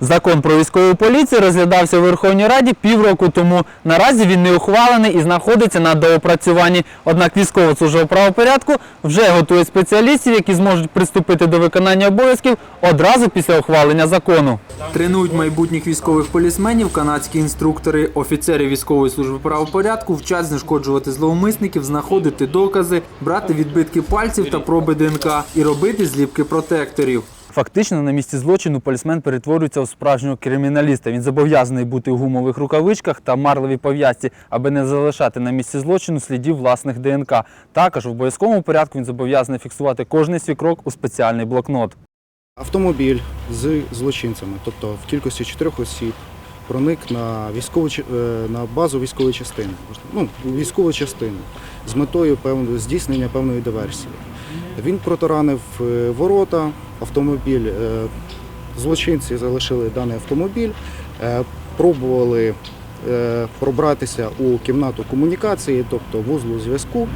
Закон про військову поліцію розглядався у Верховній Раді півроку тому. Наразі він не ухвалений і знаходиться на доопрацюванні. Однак військова служба правопорядку вже готує спеціалістів, які зможуть приступити до виконання обов'язків одразу після ухвалення закону. Тренують майбутніх військових полісменів канадські інструктори. Офіцери військової служби правопорядку вчать знешкоджувати зловмисників, знаходити докази, брати відбитки пальців та проби ДНК і робити зліпки протекторів. Фактично на місці злочину полісмен перетворюється у справжнього криміналіста. Він зобов'язаний бути у гумових рукавичках та марлевій пов'язці, аби не залишати на місці злочину слідів власних ДНК. Також в обов'язковому порядку він зобов'язаний фіксувати кожний свій крок у спеціальний блокнот. Автомобіль з злочинцями, тобто в кількості чотирьох осіб, проник на військову е, на базу військової частини, ну, військову частину з метою певної здійснення певної диверсії. Він протаранив е, ворота, автомобіль. е, Злочинці залишили даний автомобіль, е, пробували е, пробратися у кімнату комунікації, тобто вузлу зв'язку.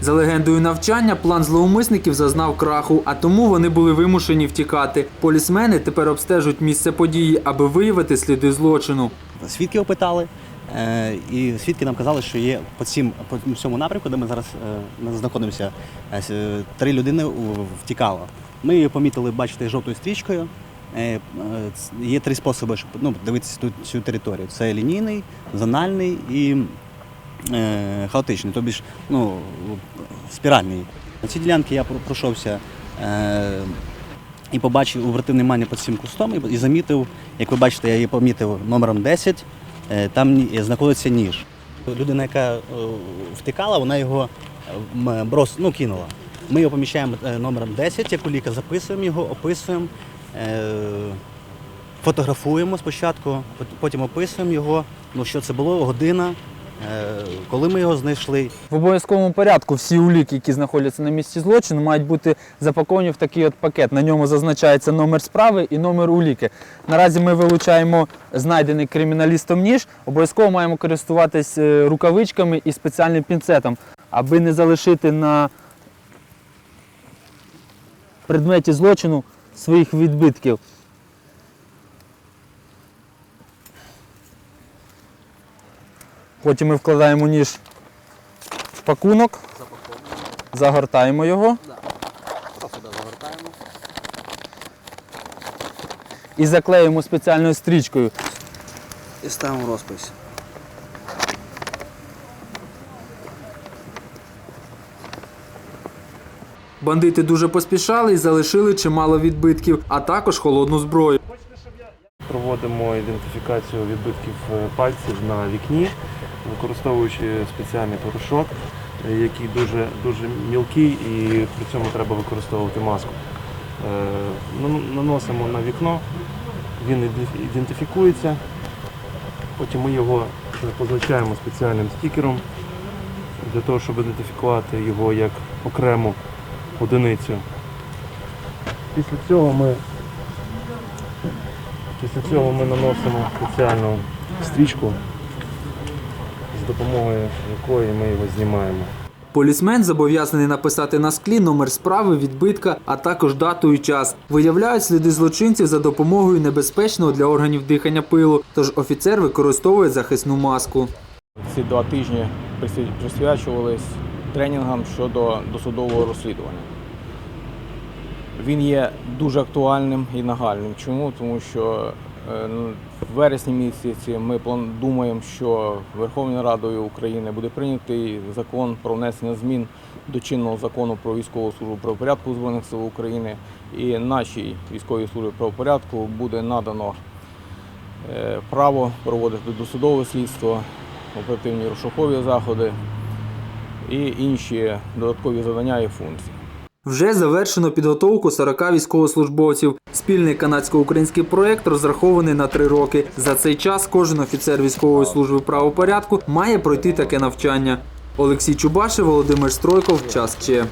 За легендою навчання, план зловмисників зазнав краху, а тому вони були вимушені втікати. Полісмени тепер обстежують місце події, аби виявити сліди злочину. Свідки опитали, і свідки нам казали, що є по цім по цьому напрямку, де ми зараз е, ми знаходимося, е, три людини втікало. Ми її помітили, бачите, жовтою стрічкою. Е, е, Є три способи, щоб ну, дивитися тут цю територію: це лінійний, зональний і е, хаотичний, тобі ж ну, спіральний. На цій ділянці я пройшовся. Е, і побачив обратив внимання під цим кустом і, і замітив, як ви бачите, я її помітив номером 10, е, там знаходиться ніж. Людина, яка е, втикала, вона його е, брос, ну, кинула. Ми його поміщаємо е, номером 10, як у ліка, записуємо його, описуємо, е, фотографуємо спочатку, потім описуємо його, ну, що це було, година, е, коли ми його знайшли. В обов'язковому порядку всі уліки, які знаходяться на місці злочину, мають бути запаковані в такий от пакет. На ньому зазначається номер справи і номер уліки. Наразі ми вилучаємо знайдений криміналістом ніж. Обов'язково маємо користуватись е, рукавичками і спеціальним пінцетом, аби не залишити на предметі злочину своїх відбитків. Потім ми вкладаємо ніж в пакунок, загортаємо його і заклеїмо спеціальною стрічкою. І ставимо розпис. Бандити дуже поспішали і залишили чимало відбитків, а також холодну зброю. Проводимо ідентифікацію відбитків е, пальців на вікні, використовуючи спеціальний порошок, який дуже, дуже мілкий і при цьому треба використовувати маску. Е, Наносимо на вікно, він ідентифікується, потім ми його позначаємо спеціальним стікером для того, щоб ідентифікувати його як окрему одиницю. Після цього ми Після цього ми наносимо спеціальну стрічку, допомогою якої ми його знімаємо. Полісмен зобов'язаний написати на склі номер справи, відбитка, а також дату і час. Виявляють сліди злочинців за допомогою небезпечного для органів дихання пилу. Тож офіцер використовує захисну маску. Ці два тижні присвя- присвячувались тренінгам щодо досудового розслідування. Він є дуже актуальним і нагальним. Чому? Тому що в вересні місяці ми думаємо, що Верховною Радою України буде прийнятий закон про внесення змін до чинного закону про військову службу правопорядку Збройних сил України. І нашій військовій службі правопорядку буде надано е, право проводити досудове слідство, оперативні розшукові заходи і інші додаткові завдання і функції. Вже завершено підготовку 40 військовослужбовців. Спільний канадсько-український проект розрахований на три роки. За цей час кожен офіцер військової служби правопорядку має пройти таке навчання. Олексій Чубашев, Володимир Стройков. Час Че.